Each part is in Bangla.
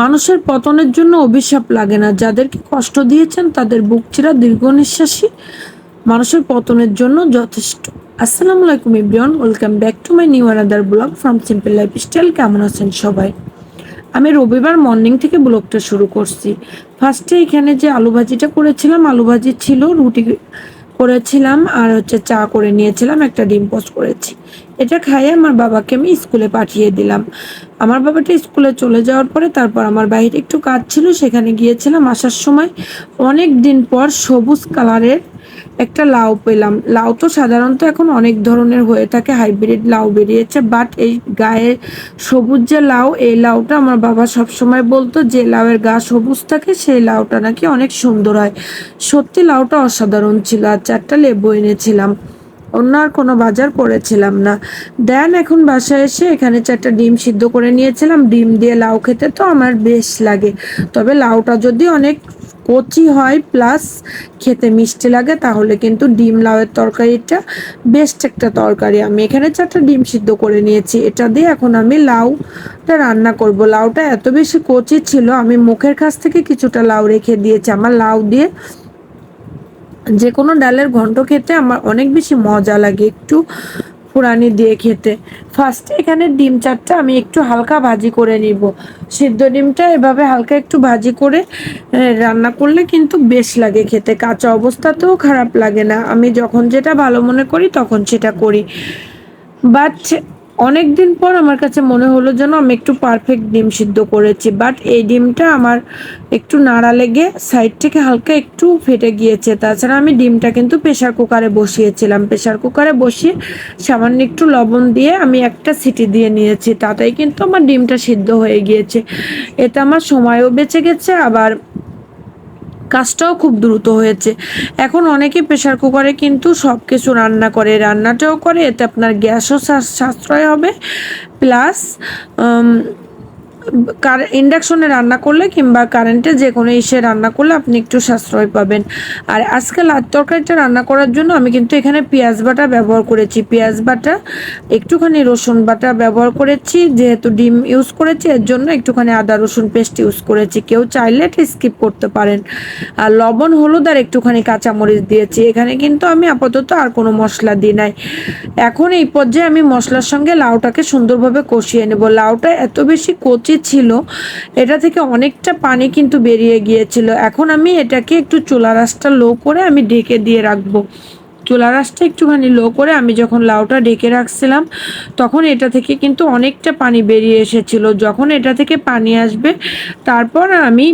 মানুষের পতনের জন্য অভিশাপ লাগে না। যাদেরকে কষ্ট দিয়েছেন, তাদের বুক চিরা দীর্ঘ নিঃশ্বাসী মানুষের পতনের জন্য যথেষ্ট। আসসালামু আলাইকুম ইব্রিয়ন welcome back to my new another blog from simple lifestyle. কেমন আছেন সবাই? আমি রবিবার মর্নিং থেকে ব্লগটা শুরু করছি। ফার্স্টে এখানে যে আলু ভাজিটা করেছিলাম আলু ভাজি ছিল, রুটি করেছিলাম, আর হচ্ছে চা করে নিয়েছিলাম, একটা ডিম পোস্ট করেছি। এটা খাইয়ে আমার বাবাকে আমি স্কুলে পাঠিয়ে দিলাম। আমার বাবাটা স্কুলে চলে যাওয়ার পরে তারপর আমার বাইরে একটু কাজ ছিল, সেখানে গিয়েছিলাম। আসার সময় অনেক দিন পর সবুজ কালারের একটা লাউ পেলাম। লাউ তো সাধারণত এখন অনেক ধরনের হয়ে থাকে, হাইব্রিড লাউ বেরিয়েছে বাট এই গায়ে সবুজ যে লাউ, এই লাউটা আমার বাবা সবসময় বলতো, যে লাউয়ের গা সবুজ থাকে, সেই লাউটা নাকি অনেক সুন্দর হয়। সত্যি লাউটা অসাধারণ ছিল, আর চারটা লেবু এনেছিলাম। অন্য আর কোনো বাজার করেছিলাম না। দেন এখন বাসায় এসে এখানে চারটা ডিম সিদ্ধ করে নিয়েছিলাম। ডিম দিয়ে লাউ খেতে তো আমার বেশ লাগে। তবে লাউটা যদি অনেক কচি হয় প্লাস খেতে মিষ্টি লাগে, তাহলে কিন্তু ডিম লাউয়ের তরকারিটা বেস্ট একটা তরকারি। আমি এখানে চারটা ডিম সিদ্ধ করে নিয়েছি। এটা দিয়ে এখন আমি লাউটা রান্না করব। লাউটা এত বেশি কচি ছিল, আমি মুখের কাছ থেকে কিছুটা লাউ রেখে দিয়েছি। আমার লাউ দিয়ে যে কোনো ডালের ঘন্ট খেতে আমার অনেক বেশি মজা লাগে একটু ফুরানি দিয়ে খেতে। ফার্স্টে এখানে ডিম চারটা আমি একটু হালকা ভাজি করে নিব। সিদ্ধ ডিমটা এভাবে হালকা একটু ভাজি করে রান্না করলে কিন্তু বেশ লাগে খেতে। কাঁচা অবস্থাতেও খারাপ লাগে না। আমি যখন যেটা ভালো মনে করি তখন সেটা করি। বাট অনেক দিন পর আমার কাছে মনে হলো যেন আমি একটু পারফেক্ট ডিম সিদ্ধ করেছি বাট এই ডিমটা আমার একটু নাড়া লেগে সাইড থেকে হালকা একটু ফেটে গিয়েছে। তাছাড়া আমি ডিমটা কিন্তু প্রেশার কুকারে বসিয়েছিলাম। প্রেশার কুকারে বসিয়ে সামান্য একটু লবণ দিয়ে আমি একটা সিটি দিয়ে নিয়েছি, তাতেই কিন্তু আমার ডিমটা সিদ্ধ হয়ে গিয়েছে। এতে আমার সময়ও বেঁচে গেছে, আবার কাজটাও খুব দ্রুত হয়েছে। এখন অনেকে প্রেশার কুকারে কিন্তু সব কিছু রান্না করে, রান্নাটাও করে, এতে আপনার গ্যাসও সাশ্রয় হবে। প্লাস ইন্ডাকশনে রান্না করলে কিংবা কারেন্টে যে কোনো ইসে রান্না করলে আপনি একটু সাশ্রয় পাবেন। আর আজকে লাল তরকারিটা রান্না করার জন্য আমি কিন্তু এখানে পেঁয়াজ বাটা ব্যবহার করেছি। পেঁয়াজ বাটা, একটুখানি রসুন বাটা ব্যবহার করেছি, যেহেতু ডিম ইউজ করেছি, এর জন্য একটুখানি আদা রসুন পেস্ট ইউজ করেছি। কেউ চাইলে এটা স্কিপ করতে পারেন। আর লবণ, হলুদ আর একটুখানি কাঁচামরিচ দিয়েছি। এখানে কিন্তু আমি আপাতত আর কোনো মশলা দিই নাই। এখন এই পর্যায়ে আমি মশলার সঙ্গে লাউটাকে সুন্দরভাবে কষিয়ে নেব। লাউটা এত বেশি কচি ছিল, এটা থেকে অনেকটা পানি কিন্তু বেরিয়ে গিয়েছিল। এখন আমি এটাকে একটু চোলা রাসটা লো করে আমি ঢেকে দিয়ে রাখব। চোলা রাসটা একটুখানি লো করে আমি যখন লাউটা ডেকে রাখছিলাম, তখন এটা থেকে কিন্তু অনেকটা পানি বেরিয়ে এসেছিল। যখন এটা থেকে পানি আসবে, তারপর আমি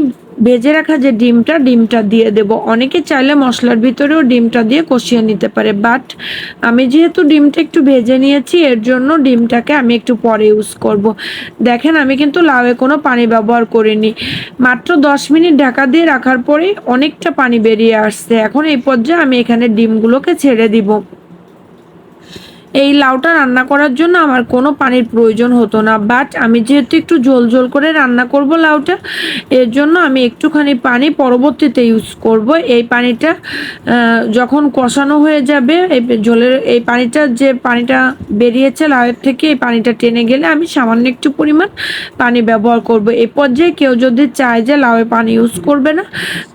ভেজে রাখা যে ডিমটা ডিমটা দিয়ে দেব। অনেকে চাইলে মশলার ভিতরেও ডিমটা দিয়ে কষিয়ে নিতে পারে বাট আমি যেহেতু ডিমটা একটু ভেজে নিয়েছি, এর জন্য ডিমটাকে আমি একটু পরে ইউজ করব। দেখেন, আমি কিন্তু লাউয়ে কোনো পানি ব্যবহার করিনি। মাত্র দশ মিনিট ঢাকা দিয়ে রাখার পরেই অনেকটা পানি বেরিয়ে আসছে। এখন এই পর্যায়ে আমি এখানে ডিমগুলোকে ছেড়ে দিব। এই লাউটা রান্না করার জন্য আমার কোনো পানির প্রয়োজন হতো না বাট আমি যেহেতু একটু ঝোল ঝোল করে রান্না করব লাউটা, এর জন্য আমি একটুখানি পানি পরবর্তীতে ইউজ করব। এই পানিটা যখন কষানো হয়ে যাবে, এই ঝোলের, এই পানিটা যে পানিটা বেরিয়েছে লাউয়ের থেকে, এই পানিটা টেনে গেলে আমি সামান্য একটু পরিমাণ পানি ব্যবহার করব। এই পর্যায়ে কেউ যদি চায় যে লাউয়ে পানি ইউজ করবে না,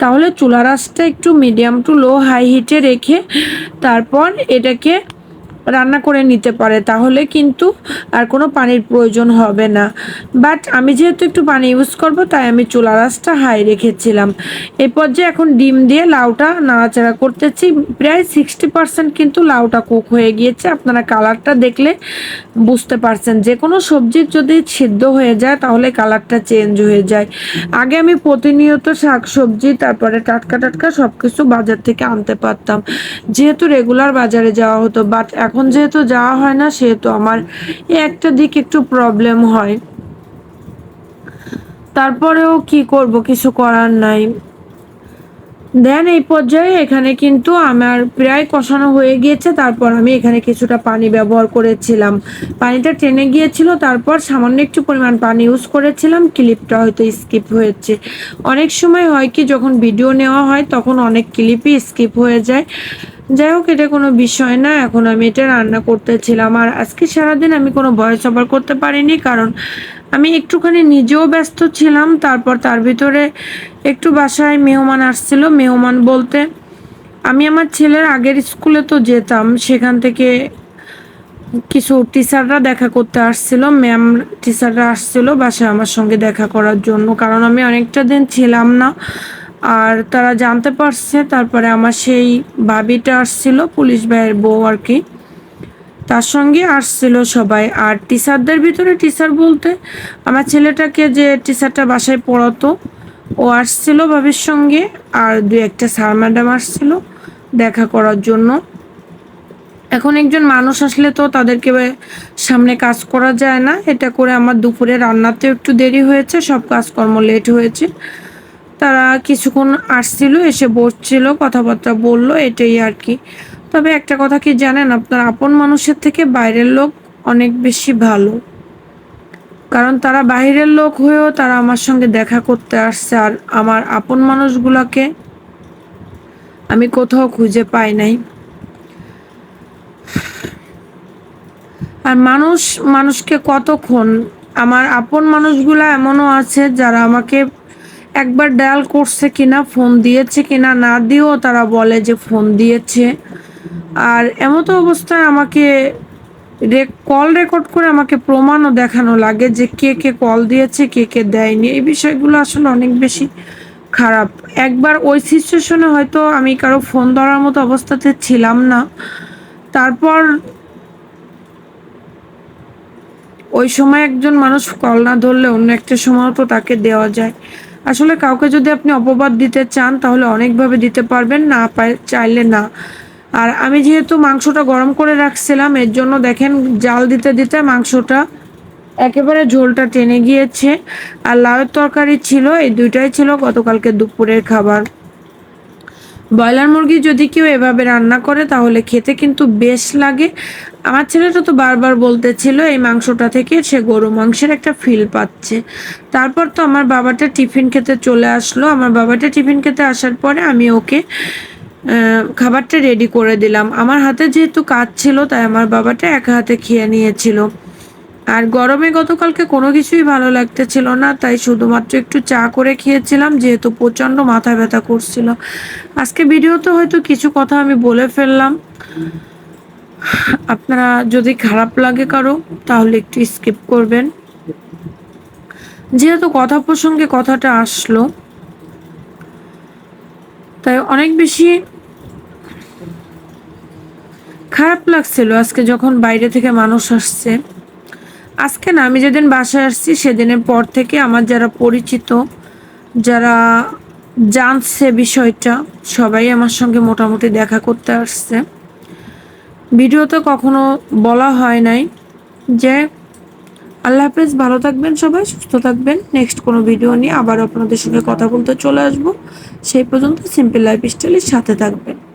তাহলে চুলা রাসটা একটু মিডিয়াম টু লো হাই হিটে রেখে তারপর এটাকে রান্না করে নিতে পারে, তাহলে কিন্তু আর কোনো পানির প্রয়োজন হবে না। বাট আমি যেহেতু একটু পানি ইউজ করব, তাই আমি চুলা রাসটা হাই রেখেছিলাম। এই পর্যায়ে এখন ডিম দিয়ে লাউটা নাড়াচাড়া করতেছি। প্রায় সিক্সটি পার্সেন্ট কিন্তু লাউটা কুক হয়ে গিয়েছে। আপনারা কালারটা দেখলে বুঝতে পারছেন। যে কোনো সবজি যদি সিদ্ধ হয়ে যায়, তাহলে কালারটা চেঞ্জ হয়ে যায়। আগে আমি প্রতিনিয়ত শাক সবজি তারপরে টাটকা টাটকা সব কিছু বাজার থেকে আনতে পারতাম। যেহেতু রেগুলার বাজারে যাওয়া হতো বাট এখন এখন যেহেতু যাওয়া হয় না, সেহেতু আমার একটা দিক একটু প্রবলেম হয়। তারপরেও কি করব, কিছু করার নাই। দেন এই পর্যায়ে এখানে কিন্তু আমার প্রায় কষানো হয়ে গিয়েছে, তারপর আমি এখানে কিছুটা পানি ব্যবহার করেছিলাম। পানিটা টেনে গিয়েছিল, তারপর সামান্য একটু পরিমাণ পানি ইউজ করেছিলাম ক্লিপটা হয়তো স্কিপ হয়েছে। অনেক সময় হয় কি, যখন ভিডিও নেওয়া হয়, তখন অনেক ক্লিপই স্কিপ হয়ে যায়। যাই হোক, এটা কোনো বিষয় না। এখন আমি এটা রান্না করতেছিলাম। আর আজকে সারাদিন আমি কোনো ভয়েস ওভার করতে পারিনি, কারণ আমি একটুখানি নিজেও ব্যস্ত ছিলাম। তারপর তার ভিতরে একটু বাসায় মেহমান আসছিল। মেহমান বলতে, আমি আমার ছেলের আগের স্কুলে তো যেতাম। সেখান থেকে কিছু টিচাররা দেখা করতে আসছিল। ম্যাম টিচাররা আসছিল বাসায় আমার সঙ্গে দেখা করার জন্য। কারণ আমি অনেকটা দিন ছিলাম না। আর তারা জানতে পারছে, তারপরে আমার সেই ভাবিটা আসছিল, পুলিশ ভাইয়ের বউ আর কি। তার সঙ্গে আসছিল সবাই। আর টিচারদের ভিতরে টিচার বলতে, আমার ছেলেটাকে যে টিচারটা বাসায় পড়াতো, ও আসছিল ভাবির সঙ্গে, আর দু একটা স্যার ম্যাডাম আসছিল দেখা করার জন্য। এখন একজন মানুষ আসলে তো তাদেরকে সামনে কাজ করা যায় না। এটা করে আমার দুপুরে রান্নাতেও একটু দেরি হয়েছে, সব কাজকর্ম লেট হয়েছে। তারা কিছুক্ষণ আসছিল, এসে বসছিল, কথাবার্তা বলল, এটাই আর কি। তবে একটা কথা কি জানেন, আপনার আপন মানুষের থেকে বাইরের লোক অনেক বেশি ভালো। কারণ তারা বাইরের লোক হয়েও তারা আমার সঙ্গে দেখা করতে আসছে, আর আমার আপন মানুষগুলোকে আমি কোথাও খুঁজে পাই নাই। আর মানুষ, মানুষকে কতক্ষণ, আমার আপন মানুষগুলা এমনও আছে যারা আমাকে একবার ডায়াল করছে কিনা, ফোন দিয়েছে কিনা না দিয়েও তারা বলে যে ফোন দিয়েছে। আর এমতো অবস্থায় আমাকে কল রেকর্ড করে আমাকে প্রমাণও দেখানো লাগে যে কে কে কল দিয়েছে, কে কে দেয়নি। এই বিষয়গুলো আসলে অনেক বেশি খারাপ। একবার ওই সিচুয়েশনে হয়তো আমি কারও ফোন ধরার মতো অবস্থাতে ছিলাম না। তারপর ওই সময় একজন মানুষ কল না ধরলে অন্য একটা সময় তো তাকে দেওয়া যায়। আসলে কাউকে যদি আপনি অপবাদ দিতে চান, তাহলে অনেকভাবে দিতে পারবেন, না চাইলে না। আর আমি যেহেতু মাংসটা গরম করে রাখছিলাম, এর জন্য দেখেন জাল দিতে দিতে মাংসটা একেবারে ঝোলটা টেনে গিয়েছে। আর লাউয়ের তরকারি ছিল, এই দুইটাই ছিল গতকালকে দুপুরের খাবার। ব্রয়লার মুরগি যদি কেউ এভাবে রান্না করে, তাহলে খেতে কিন্তু বেশ লাগে। আমার ছেলেটা তো বারবার বলতেছিল এই মাংসটা থেকে সে গরু মাংসের একটা ফিল পাচ্ছে। তারপর তো আমার বাবাটা টিফিন খেতে চলে আসলো। আমার বাবাটা টিফিন খেতে আসার পরে আমি ওকে খাবারটা রেডি করে দিলাম। আমার হাতে যেহেতু কাজ ছিল, তাই আমার বাবাটা একা হাতে খেয়ে নিয়েছিল। আর গরমে গতকালকে কোনো কিছুই ভালো লাগতেছিল না, তাই শুধুমাত্র একটু চা করে খেয়েছিলাম, যেহেতু প্রচণ্ড মাথা ব্যথা করছিল। আজকে ভিডিওতে হয়তো কিছু কথা আমি বলে ফেললাম। আপনারা যদি খারাপ লাগে কারও, তাহলে একটু স্কিপ করবেন। যেহেতু কথা প্রসঙ্গে কথাটা আসলো, তাই অনেক বেশি খারাপ লাগছিল আজকে যখন বাইরে থেকে মানুষ আসছে। আজকে না, আমি যেদিন বাসায় আসছি, সেদিনের পর থেকে আমার যারা পরিচিত, যারা জানছে বিষয়টা, সবাই আমার সঙ্গে মোটামুটি দেখা করতে আসছে। ভিডিওতে কখনো বলা হয় নাই যে আল্লাহ হাফেজ, ভালো থাকবেন সবাই, সুস্থ থাকবেন। নেক্সট কোনো ভিডিও নিয়ে আবার আপনাদের সঙ্গে কথা বলতে চলে আসব। সেই পর্যন্ত সিম্পল লাইফ স্টাইলের সাথে থাকবেন।